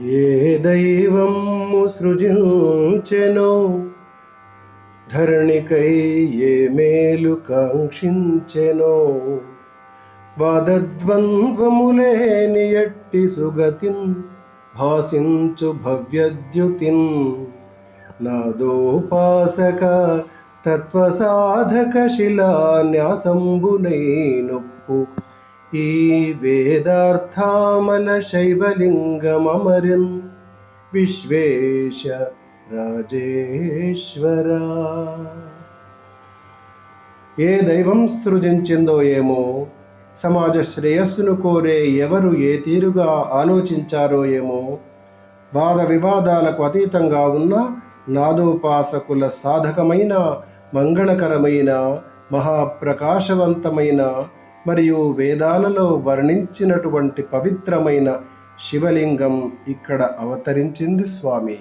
ఏ దైవము సృజించెనో ధరణికై ఏ మేలు కాంక్షించెనో. వాదద్వంద్వములేని ఎట్టి సుగతిన్ భాసించు భవ్యద్యుతిన్. నాదోపాసక తత్వసాధక శిలాన్యాసంబునై నొప్పు ఈ వేదార్థామల శైవలింగమరిన్ విశ్వేశ రాజేశ్వర. ఏ దైవం సృజించిందో ఏమో సమాజ శ్రేయస్సును కోరే ఎవరు ఏ తీరుగా ఆలోచించారో ఏమో వాద వివాదాలకు అతీతంగా ఉన్న నాదోపాసకుల సాధకమైన మంగళకరమైన మహాప్రకాశవంతమైన మరియు వేదాలలో వర్ణించినటువంటి పవిత్రమైన శివలింగం ఇక్కడ అవతరించింది స్వామి.